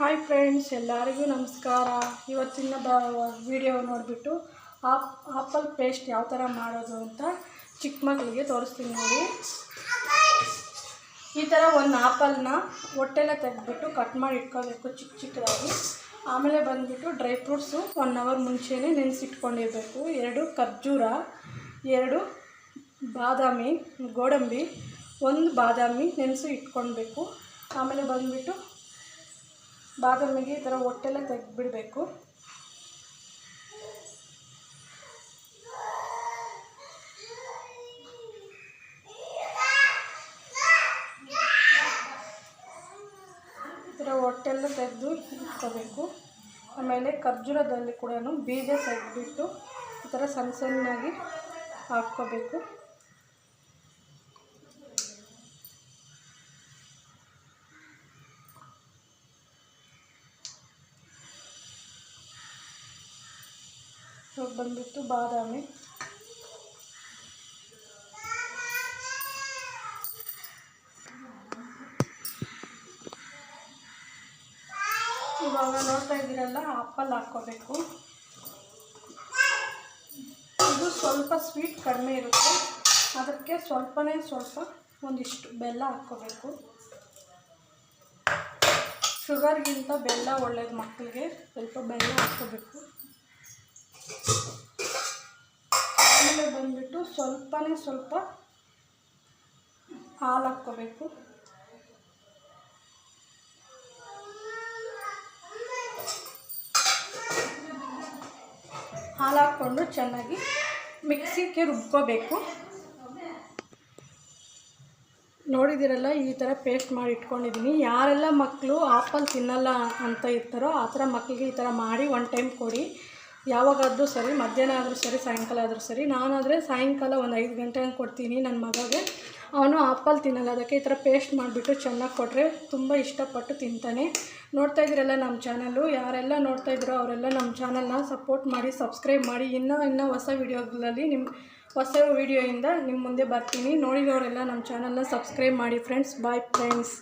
Hi friends ಎಲ್ಲರಿಗೂ ನಮಸ್ಕಾರ. ಇವತ್ತಿನ ಬ ವಿಡಿಯೋ ನೋಡಿಬಿಟ್ಟು ಆಪ್ ಆಪಲ್ ಪೇಸ್ಟ್ ಯಾವ ಥರ ಮಾಡೋದು ಅಂತ ಚಿಕ್ಕ ಮಕ್ಕಳಿಗೆ ತೋರಿಸ್ತೀನಿ ನೋಡಿ. ಈ ಥರ ಒಂದು ಆಪಲ್ನ ಹೊಟ್ಟೆಲ್ಲ ತೆಗೆದ್ಬಿಟ್ಟು ಕಟ್ ಮಾಡಿ ಇಟ್ಕೋಬೇಕು ಚಿಕ್ಕ ಚಿಕ್ಕದಾಗಿ. ಆಮೇಲೆ ಬಂದುಬಿಟ್ಟು ಡ್ರೈ ಫ್ರೂಟ್ಸು ಒನ್ ಅವರ್ ಮುಂಚೆನೇ ನೆನೆಸಿಟ್ಕೊಂಡಿರಬೇಕು. ಎರಡು ಖರ್ಜೂರ, ಎರಡು ಬಾದಾಮಿ, ಗೋಡಂಬಿ, ಒಂದು ಬಾದಾಮಿ ನೆನೆಸಿ ಇಟ್ಕೊಳ್ಬೇಕು. ಆಮೇಲೆ ಬಂದುಬಿಟ್ಟು ಬಾದಾಮಿಗೆ ಈ ಥರ ಹೊಟ್ಟೆಲ್ಲ ತೆಗೆದ್ಬಿಡಬೇಕು. ಈ ಥರ ಹೊಟ್ಟೆಲ್ಲ ತೆಗೆದು ಇಟ್ಕೋಬೇಕು. ಆಮೇಲೆ ಖರ್ಜೂರದಲ್ಲಿ ಕೂಡ ಬೀಜ ತೆಗೆದ್ಬಿಟ್ಟು ಈ ಥರ ಸಣ್ಣ ಸಣ್ಣಾಗಿ ಹಾಕ್ಕೋಬೇಕು. ಇವಾಗ ಬಂದ್ಬಿಟ್ಟು ಬಾದಾಮಿ. ಇವಾಗ ನೋಡ್ತಾ ಇದ್ದೀರಲ್ಲ ಆಪಲ್ ಹಾಕ್ಕೋಬೇಕು. ಇದು ಸ್ವಲ್ಪ ಸ್ವೀಟ್ ಕಡಿಮೆ ಇರುತ್ತೆ. ಅದಕ್ಕೆ ಸ್ವಲ್ಪನೇ ಸ್ವಲ್ಪ ಒಂದಿಷ್ಟು ಬೆಲ್ಲ ಹಾಕ್ಕೋಬೇಕು. ಶುಗರ್ಗಿಂತ ಬೆಲ್ಲ ಒಳ್ಳೇದು ಮಕ್ಕಳಿಗೆ ಸ್ವಲ್ಪ ಬೆಲ್ಲ ಹಾಕ್ಕೋಬೇಕು. ಆಮೇಲೆ ಬಂದುಬಿಟ್ಟು ಸ್ವಲ್ಪನೇ ಸ್ವಲ್ಪ ಹಾಲು ಹಾಕ್ಕೋಬೇಕು. ಹಾಲು ಹಾಕ್ಕೊಂಡು ಚೆನ್ನಾಗಿ ಮಿಕ್ಸಿಗೆ ರುಬ್ಕೋಬೇಕು. ನೋಡಿದಿರಲ್ಲ ಈ ಥರ ಪೇಸ್ಟ್ ಮಾಡಿ ಇಟ್ಕೊಂಡಿದ್ದೀನಿ. ಯಾರೆಲ್ಲ ಮಕ್ಕಳು ಆಪಲ್ ತಿನ್ನಲ್ಲ ಅಂತ ಇರ್ತಾರೋ ಆ ಥರ ಮಕ್ಕಳಿಗೆ ಈ ಥರ ಮಾಡಿ ಒನ್ ಟೈಮ್ ಕೊಡಿ. ಯಾವಾಗಾದರೂ ಸರಿ, ಮಧ್ಯಾಹ್ನ ಆದರೂ ಸರಿ, ಸಾಯಂಕಾಲ ಆದರೂ ಸರಿ, ನಾನಾದರೆ ಸಾಯಂಕಾಲ ಒಂದು ಐದು ಗಂಟೆ ಹಂಗೆ ಕೊಡ್ತೀನಿ ನನ್ನ ಮಗಗೆ. ಅವನು ಆಪಲ್ ತಿನ್ನಲ್ಲ, ಅದಕ್ಕೆ ಈ ಥರ ಪೇಸ್ಟ್ ಮಾಡಿಬಿಟ್ಟು ಚೆನ್ನಾಗಿ ಕೊಟ್ಟರೆ ತುಂಬ ಇಷ್ಟಪಟ್ಟು ತಿಂತಾನೆ. ನೋಡ್ತಾ ಇದ್ದೀರಲ್ಲ ನಮ್ಮ ಚಾನಲ್ಲು, ಯಾರೆಲ್ಲ ನೋಡ್ತಾ ಇದ್ದೀರೋ ಅವರೆಲ್ಲ ನಮ್ಮ ಚಾನಲ್ನ ಸಪೋರ್ಟ್ ಮಾಡಿ ಸಬ್ಸ್ಕ್ರೈಬ್ ಮಾಡಿ. ಇನ್ನೂ ಇನ್ನೂ ಹೊಸ ವೀಡಿಯೋಗಳಲ್ಲಿ ನಿಮ್ಮ ಹೊಸ ವೀಡಿಯೋಯಿಂದ ನಿಮ್ಮ ಮುಂದೆ ಬರ್ತೀನಿ. ನೋಡಿದವರೆಲ್ಲ ನಮ್ಮ ಚಾನಲ್ನ ಸಬ್ಸ್ಕ್ರೈಬ್ ಮಾಡಿ ಫ್ರೆಂಡ್ಸ್ ಬಾಯ್ ಫ್ರೆಂಡ್ಸ್